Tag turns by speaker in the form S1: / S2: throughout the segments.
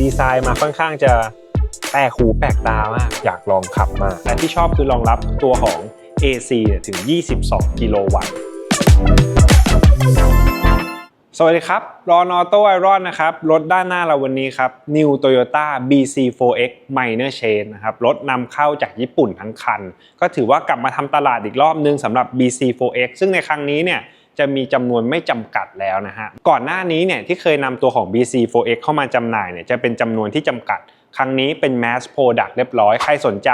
S1: ดีไซน์มาค่อนข้างจะแปลกหูแปลกตามาก อยากลองขับมาแต่ที่ชอบคือรองรับตัวของ AC เนี่ยถึง 22 กิโลวัตต์ สวัสดีครับ รอนอโต้ไอรอนนะครับ รถด้านหน้าเราวันนี้ครับ New Toyota BC4X Minor Chain นะครับ รถนำเข้าจากญี่ปุ่นทั้งคัน ก็ถือว่ากลับมาทำตลาดอีกรอบนึงสำหรับ BC4X ซึ่งในครั้งนี้เนี่ย จะมีจำนวนไม่จำกัดแล้วนะฮะก่อนหน้านี้เนี่ยที่เคยนำตัวของ BC4X เข้ามาจำหน่ายเนี่ยจะเป็นจำนวนที่จำกัด ครั้งนี้เป็น Mass Product เรียบร้อยใครสนใจ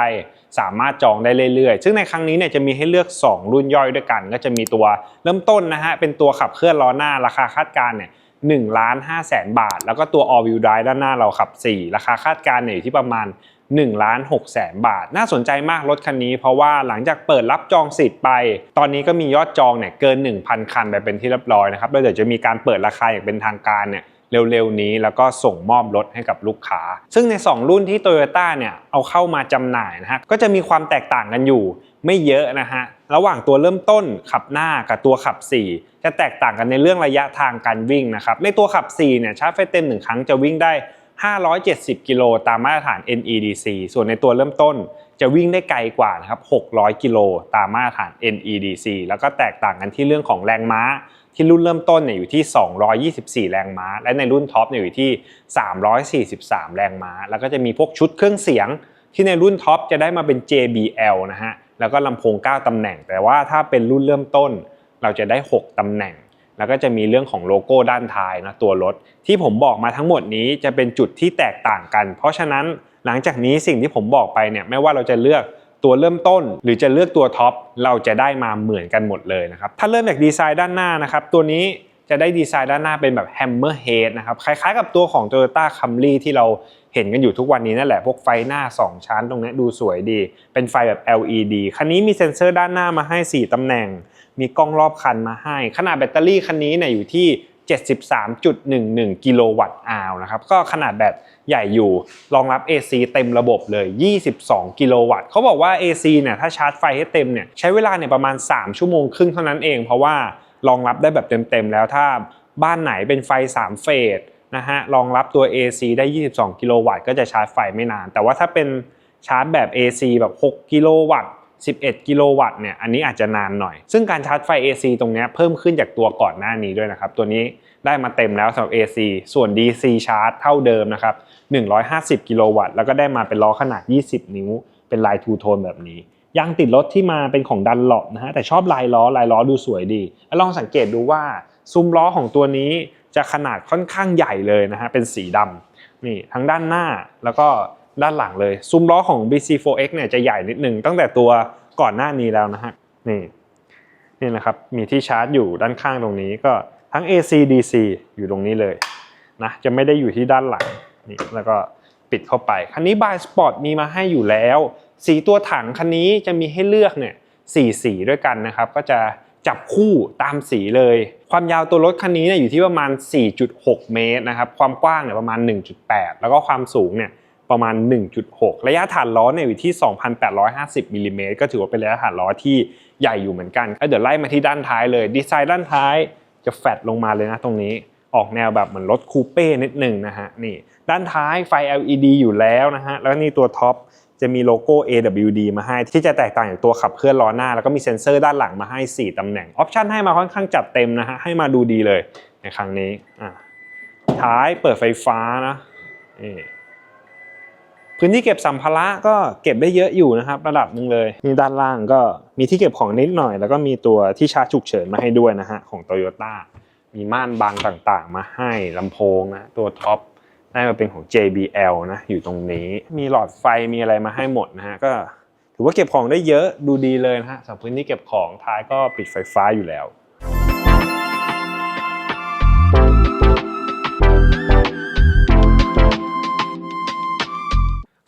S1: สามารถจองได้เรื่อยๆ ซึ่งในครั้งนี้เนี่ยจะมีให้เลือก 2 รุ่นย่อยด้วยกัน ก็จะมีตัวเริ่มต้นนะฮะเป็นตัวขับเคลื่อนล้อหน้าราคาคาดการณ์เนี่ย1ล้าน5แสนบาท แล้วก็ตัว All Wheel Drive ด้านหน้าเราขับ 4 ราคาคาดการณ์เนี่ยอยู่ที่ประมาณ 1ล้าน6แสนบาท น่าสนใจมากรถคันนี้ เพราะว่าหลังจากเปิดรับจองสิทธิ์ไป ตอนนี้ก็มียอดจองเนี่ยเกิน 1,000 คันไปเป็นที่เรียบร้อยนะครับแล้วเดี๋ยวจะมีการเปิดราคาอย่างเป็นทางการเนี่ยเร็วๆนี้แล้วก็ส่งมอบรถให้กับลูกค้า ซึ่งใน 2 รุ่นที่ Toyota เนี่ยเอาเข้ามาจำหน่ายนะฮะก็จะมีความแตกต่างกันอยู่ไม่เยอะนะฮะระหว่างตัวเริ่มต้นขับหน้ากับตัวขับ 4 จะแตกต่างกันในเรื่องระยะทางการวิ่งนะครับในตัวขับ4เนี่ยชาร์จไฟเต็ม1ครั้งจะวิ่งได้ 570 กิโลตามมาตรฐาน NEDC ส่วนในตัวเริ่มต้นจะวิ่งได้ไกลกว่านะครับ 600 กิโลตามมาตรฐาน NEDC แล้วก็แตกต่างกันที่เรื่องของแรงม้า ที่รุ่นเริ่มต้นเนี่ยอยู่ที่ 224 แรงม้า และในรุ่นท็อปเนี่ยอยู่ที่ 343 แรงม้า แล้วก็จะมีพวกชุดเครื่องเสียง ที่ในรุ่นท็อปจะได้มาเป็น JBL นะฮะ แล้วก็ลำโพง 9ตำแหน่ง แต่ว่าถ้าเป็นรุ่นเริ่มต้น เราจะได้ 6ตำแหน่ง แล้วก็จะมีเรื่องของโลโก้ด้านท้ายนะตัวรถ ที่ผมบอกมาทั้งหมดนี้จะเป็นจุดที่แตกต่างกัน เพราะฉะนั้นหลังจากนี้สิ่งที่ผมบอกไปเนี่ยไม่ว่าเราจะเลือกตัวเริ่มต้น หรือจะเลือกตัวท็อปเราจะได้มาเหมือนกันหมดเลยนะครับถ้าเริ่มจากดีไซน์ด้านหน้านะครับตัวนี้จะได้ดีไซน์ด้านหน้าเป็นแบบแฮมเมอร์เฮดนะครับคล้ายๆกับตัวของ Toyota Camry ที่เราเห็นกันอยู่ทุกวันนี้นั่นแหละพวกไฟหน้า 2 ชั้นตรงนี้ดูสวยดี เป็นไฟแบบ LED คันนี้มีเซ็นเซอร์ด้านหน้ามาให้ 4ตำแหน่ง มีกล้องรอบคันมาให้ ขนาดแบตเตอรี่คันนี้เนี่ยอยู่ที่ 73.11 กิโลวัตต์อาวนะครับ ก็ขนาดแบตใหญ่อยู่ รองรับ AC เต็มระบบเลย 22 กิโลวัตต์ เขาบอกว่า AC เนี่ยถ้าชาร์จไฟให้เต็มเนี่ยใช้เวลาเนี่ยประมาณ 3 ชั่วโมงครึ่งเท่านั้นเอง เพราะว่ารองรับได้แบบเต็มๆแล้วถ้าบ้านไหนเป็นไฟ 3 เฟสนะฮะรองรับตัว AC ได้ 22 กิโลวัตต์ก็จะชาร์จไฟไม่นาน แต่ว่าถ้าเป็นชาร์จแบบ AC แบบ 6 กิโลวัตต์ 11 กิโลวัตต์เนี่ยอันนี้อาจจะนานหน่อย ซึ่งการชาร์จไฟ AC ตรงนี้เพิ่มขึ้นจากตัวก่อนหน้านี้ด้วยนะครับ ตัวนี้ได้มาเต็มแล้วสำหรับ AC ส่วน DC ชาร์จเท่าเดิมนะครับ 150 กิโลวัตต์แล้วก็ได้มาเป็นล้อขนาด 20 นิ้ว เป็นลายทูโทนแบบนี้ยางติดรถที่มาเป็นของดันหลบนะฮะแต่ชอบลายล้อลายล้อดูสวยดี ลองสังเกตดูว่าซุ้มล้อของตัวนี้จะขนาดค่อนข้างใหญ่เลยนะฮะเป็นสีดำนี่ทั้งด้านหน้าแล้วก็ ด้านหลังเลย ซุ้มล้อของ BC4X เนี่ยจะใหญ่นิดหนึ่งตั้งแต่ตัวก่อนหน้านี้แล้วนะฮะนี่นี่นะครับมีที่ชาร์จอยู่ด้านข้างตรงนี้ก็ทั้ง AC DC อยู่ตรงนี้เลยนะจะไม่ได้อยู่ที่ด้านหลังนี่แล้วก็ปิดเข้าไป คันนี้ By Sport มีมาให้อยู่แล้ว สีตัวถังคันนี้จะมีให้เลือกเนี่ยสี่สีด้วยกันนะครับ ก็จะจับคู่ตามสีเลย ความยาวตัวรถคันนี้เนี่ยอยู่ที่ประมาณ 4.6 เมตรนะครับ ความกว้างเนี่ยประมาณ 1.8 แล้วก็ความสูงเนี่ย ประมาณ 1.6 ระยะฐานล้อเนี่ยอยู่ที่ 2,850มิลลิเมตรก็ถือว่าเป็นระยะฐานล้อที่ใหญ่อยู่เหมือนกันเดี๋ยวไล่มาที่ด้านท้ายเลย ดีไซน์ด้านท้ายจะแฟดลงมาเลยนะตรงนี้ ออกแนวแบบเหมือนรถคูเป้นิดหนึ่งนะฮะ นี่ ด้านท้ายไฟ LED อยู่แล้วนะฮะ แล้วนี่ตัวท็อปจะมีโลโก้ AWD มาให้ ที่จะแตกต่างจากตัวขับเคลื่อนล้อหน้า แล้วก็มีเซ็นเซอร์ด้านหลังมาให้ 4ตำแหน่ง ออปชันให้มาค่อนข้างจัดเต็มนะฮะ ให้มาดูดีเลยในครั้งนี้ อะ ท้ายเปิดไฟฟ้านะนี่ พื้นที่เก็บสัมภาระก็เก็บได้เยอะอยู่นะครับ ระดับหนึ่งเลยนี่ด้านล่างก็มีที่เก็บของนิดหน่อย แล้วก็มีตัวที่ชาร์จฉุกเฉินมาให้ด้วยนะฮะของ Toyota มีม่านบังต่างๆ มาให้ลำโพงนะตัวท็อปได้มาเป็นของ JBL นะอยู่ตรงนี้มีหลอดไฟมีอะไรมาให้หมดนะฮะก็ถือว่าเก็บของได้เยอะดูดีเลยนะฮะสำหรับพื้นที่เก็บของท้ายก็ปิดไฟฟ้าอยู่แล้ว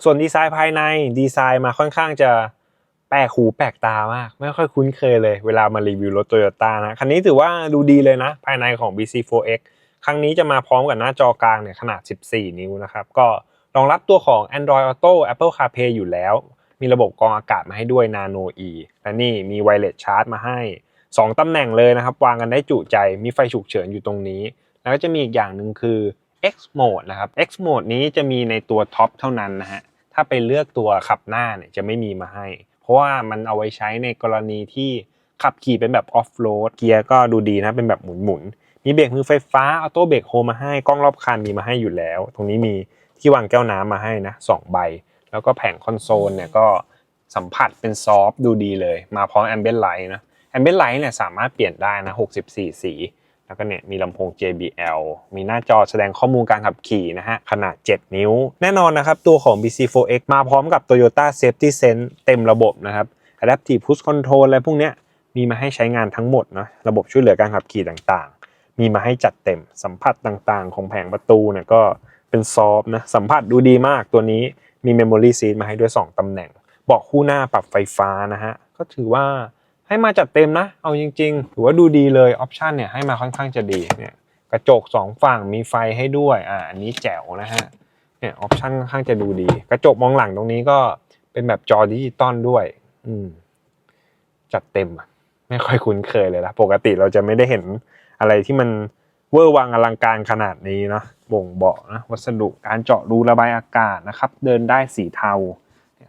S1: ส่วนดีไซน์ภายในดีไซน์มาค่อนข้างจะแปลกหูแปลกตามาก ไม่ค่อยคุ้นเคยเลย เวลามารีวิวรถ Toyota นะ คันนี้ถือว่าดูดีเลยนะ ภายในของ BC4X ครั้งนี้จะมาพร้อมกับหน้าจอกลางเนี่ยขนาด 14 นิ้วนะครับ ก็รองรับตัวของ Android Auto Apple CarPlay อยู่แล้ว มีระบบกรองอากาศมาให้ด้วย Nano E และนี่มี Wireless Charge มาให้ 2 ตำแหน่งเลยนะครับ วางกันได้จุใจมีไฟฉุกเฉินอยู่ตรงนี้ แล้วก็จะมีอีกอย่างหนึ่งคือ X Mode นะครับ X Mode นี้จะมีในตัวท็อปเท่านั้นนะฮะ ถ้าไปเลือกตัวขับหน้าเนี่ยจะไม่มีมาให้ เพราะว่ามันเอาไว้ใช้ในกรณีที่ขับขี่เป็นแบบออฟโรดเกียร์ก็ดูดีนะเป็นแบบหมุนๆมีเบรกมือไฟฟ้าออโต้เบรกโฮมาให้กล้องรอบคันมีมาให้อยู่แล้ว ตรงนี้มีที่วางแก้วน้ำมาให้นะสองใบ แล้วก็แผงคอนโซลเนี่ยก็สัมผัสเป็นซอฟดูดีเลย มาพร้อมแอมเบียนไลท์นะแอมเบียนไลท์เนี่ยสามารถเปลี่ยนได้นะ64 สี แล้วก็เนี่ยมีลำโพง JBL มีหน้าจอแสดงข้อมูลการขับขี่นะฮะ ขนาด 7 นิ้ว แน่นอนนะครับ ตัวของ BC4X มาพร้อมกับ Toyota Safety Sense เต็มระบบนะครับ Adaptive Cruise Control อะไรพวกเนี้ยมีมาให้ใช้งานทั้งหมดนะระบบช่วยเหลือการขับขี่ต่างๆ มีมาให้จัดเต็มสัมผัสต่างๆ ของแผงประตูเนี่ยก็เป็นซอฟต์นะสัมผัสดูดีมากตัวนี้มี Memory Seat มาให้ด้วย 2ตำแหน่งเบาะคู่หน้าปรับไฟฟ้านะฮะก็ถือว่า ให้มาจัดเต็มนะ เอาจริงๆถือว่าดูดีเลยออปชันเนี่ยให้มาค่อนข้างจะดีเนี่ยกระจกสองฝั่งมีไฟให้ด้วยอ่าอันนี้แจ๋วนะฮะเนี่ยออปชันค่อนข้างจะดูดี กระจกมองหลังตรงนี้ก็เป็นแบบจอดิจิตอลด้วย อืมจัดเต็มอะไม่ค่อยคุ้นเคยเลยนะปกติเราจะไม่ได้เห็นอะไรที่มันเวอร์วังอลังการขนาดนี้เนาะบ่งบอกนะวัสดุการเจาะรูระบายอากาศนะครับ เดินได้สีเทา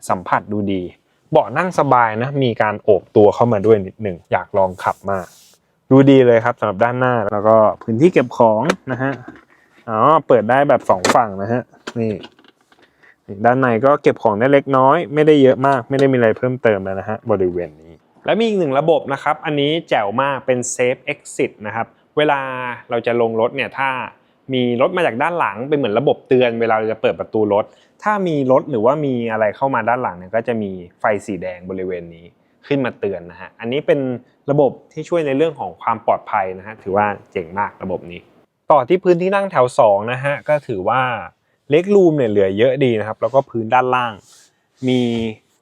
S1: สัมผัสดูดี เบาะนั่งสบายนะ มีการโอบตัวเข้ามาด้วยนิดหนึ่ง อยากลองขับมาก ดูดีเลยครับสำหรับด้านหน้าแล้วก็พื้นที่เก็บของนะฮะอ๋อเปิดได้แบบสองฝั่งนะฮะนี่นี่ด้านในก็เก็บของได้เล็กน้อย ไม่ได้เยอะมาก ไม่ได้มีอะไรเพิ่มเติมแล้วนะฮะบริเวณนี้ และมีอีกหนึ่งระบบนะครับ อันนี้แจ๋วมากเป็น Safe Exit นะครับ เวลาเราจะลงรถเนี่ยถ้ามีรถมาจากด้านหลังเป็นเหมือนระบบเตือนเวลาเราจะเปิดประตูรถ ถ้ามีรถหรือว่ามีอะไรเข้ามาด้านหลังเนี่ยก็จะมีไฟสีแดงบริเวณนี้ขึ้นมาเตือนนะฮะ อันนี้เป็นระบบที่ช่วยในเรื่องของความปลอดภัยนะฮะ ถือว่าเจ๋งมากระบบนี้ ต่อที่พื้นที่นั่งแถว2นะฮะ ก็ถือว่าเล็กรูมเนี่ยเหลือเยอะดีนะครับ แล้วก็พื้นด้านล่าง มี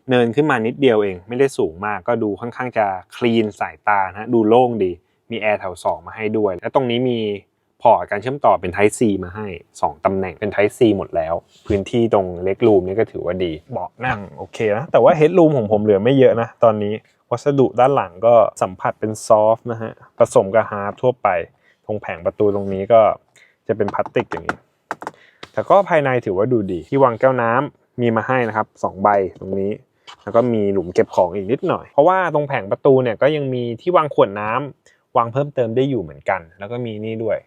S1: เนินขึ้นมานิดเดียวเอง ไม่ได้สูงมาก ก็ดูค่อนข้างจะคลีนสายตานะฮะดูโล่งดี มีแอร์แถว2มาให้ด้วย และตรงนี้มี ร์ตการเชื่อมต่อเป็น Type C มาให้ 2 ตำแหน่งเป็น Type C หมดแล้ว พื้นที่ตรงเล็กรูมนี่ก็ถือว่าดีเบาะนั่งโอเคนะ แต่ว่าเฮดรูมของผมเหลือไม่เยอะนะ ตอนนี้วัสดุด้านหลังก็สัมผัสเป็นซอฟต์นะฮะ ผสมกับฮาร์ดทั่วไป ตรงแผงประตูตรงนี้ก็จะเป็นพลาสติกอย่างนี้ แต่ก็ภายในถือว่าดูดี ที่วางแก้วน้ำมีมาให้นะครับสองใบตรงนี้ แล้วก็มีหลุมเก็บของอีกนิดหน่อย เพราะว่าตรงแผงประตูเนี่ยก็ยังมีที่วางขวดน้ำวางเพิ่มเติมได้อยู่เหมือนกัน แล้วก็มีนี่ด้วย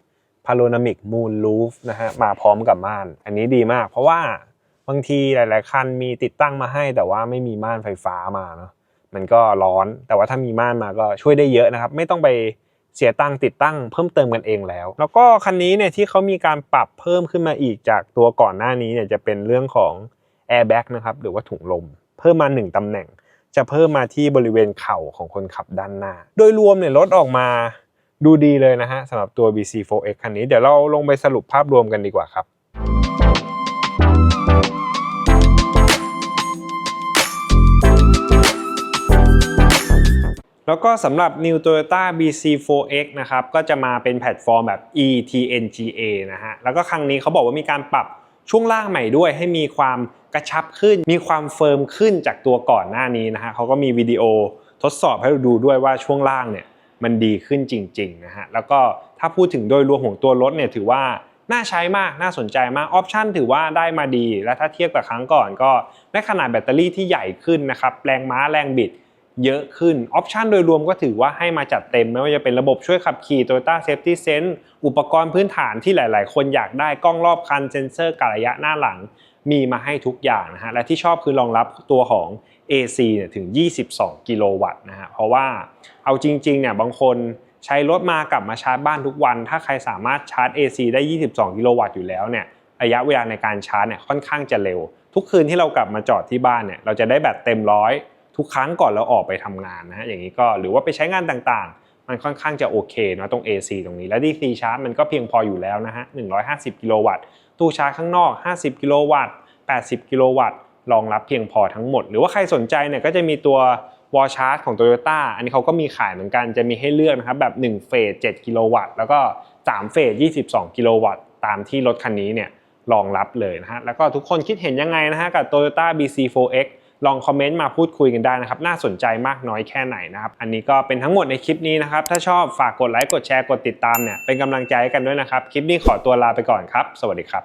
S1: Panoramic Moon Roof นะฮะมาพร้อมกับม่าน อันนี้ดีมาก เพราะว่าบางทีหลาย ๆ คันมีติดตั้งมาให้แต่ว่าไม่มีม่านไฟฟ้ามาเนาะมันก็ร้อน แต่ว่าถ้ามีม่านมาก็ช่วยได้เยอะนะครับ ไม่ต้องไปเสียตังค์ติดตั้งเพิ่มเติมกันเองแล้ว แล้วก็คันนี้เนี่ยที่เขามีการปรับเพิ่มขึ้นมาอีกจากตัวก่อนหน้านี้เนี่ยจะเป็นเรื่องของ airbag นะครับหรือว่าถุงลม เพิ่มมา 1ตำแหน่ง จะเพิ่มมาที่บริเวณเข่าของคนขับด้านหน้า โดยรวมเนี่ยรถออกมา ดูดีเลยนะฮะสำหรับตัว BC4X คันนี้เดี๋ยวเราลงไปสรุปภาพรวมกันดีกว่าครับแล้วก็สำหรับ New Toyota BC4X นะครับก็จะมาเป็นแพลตฟอร์มแบบ eTNGA นะฮะแล้วก็ครั้งนี้เขาบอกว่ามีการปรับช่วงล่างใหม่ด้วยให้มีความกระชับขึ้น มีความเฟิร์มขึ้นจากตัวก่อนหน้านี้นะฮะเขาก็มีวิดีโอทดสอบให้เราดูด้วยว่าช่วงล่างเนี่ย มันดีขึ้นจริงๆนะฮะแล้วก็ถ้าพูดถึงโดยรวมของตัวรถเนี่ยถือว่าน่าใช้มากน่าสนใจมากออปชันถือว่าได้มาดี และถ้าเทียบกับครั้งก่อนก็ได้ขนาดแบตเตอรี่ที่ใหญ่ขึ้นนะครับแรงม้าแรงบิดเยอะขึ้นออปชันโดยรวมก็ถือว่าให้มาจัดเต็ม ไม่ว่าจะเป็นระบบช่วยขับขี่ Toyota Safety Sense อุปกรณ์พื้นฐานที่หลาย ๆ คนอยากได้กล้องรอบคันเซ็นเซอร์กระยะหน้าหลัง มีมาให้ทุกอย่างนะฮะและที่ชอบคือรองรับตัวของ AC เนี่ยถึง 22 กิโลวัตต์นะฮะเพราะว่าเอาจริงๆเนี่ยบางคนใช้รถมากลับมาชาร์จบ้านทุกวัน ถ้าใครสามารถชาร์จ AC ได้ 22 กิโลวัตต์อยู่แล้วเนี่ยระยะเวลาในการชาร์จเนี่ยค่อนข้างจะเร็ว ทุกคืนที่เรากลับมาจอดที่บ้านเนี่ยเราจะได้แบตเต็มร้อยทุกครั้งก่อนเราออกไปทำงานนะฮะอย่างนี้ก็หรือว่าไปใช้งานต่างๆ มันค่อนข้างจะโอเคนะตรง AC ตรงนี้และ DC ชาร์จมันก็เพียงพออยู่แล้วนะฮะ150 กิโลวัตต์ ตู้ชาร์จข้างนอก 50 กิโลวัตต์ 80 กิโลวัตต์ รองรับเพียงพอทั้งหมด หรือว่าใครสนใจเนี่ยก็จะมีตัววอลชาร์จของ Toyota อันนี้เขาก็มีขายเหมือนกัน จะมีให้เลือกนะครับ แบบ1เฟส7กิโลวัตต์ แล้วก็3เฟส22 กิโลวัตต์ ตามที่รถคันนี้เนี่ยรองรับเลยนะฮะ แล้วก็ทุกคนคิดเห็นยังไงนะฮะกับ Toyota BC4X ลองคอมเมนต์มาพูดคุยกันได้นะครับ น่าสนใจมากน้อยแค่ไหนนะครับ อันนี้ก็เป็นทั้งหมดในคลิปนี้นะครับ ถ้าชอบฝากกดไลค์ กดแชร์ กดติดตามเนี่ย เป็นกำลังใจให้กันด้วยนะครับ คลิปนี้ขอตัวลาไปก่อนครับ สวัสดีครับ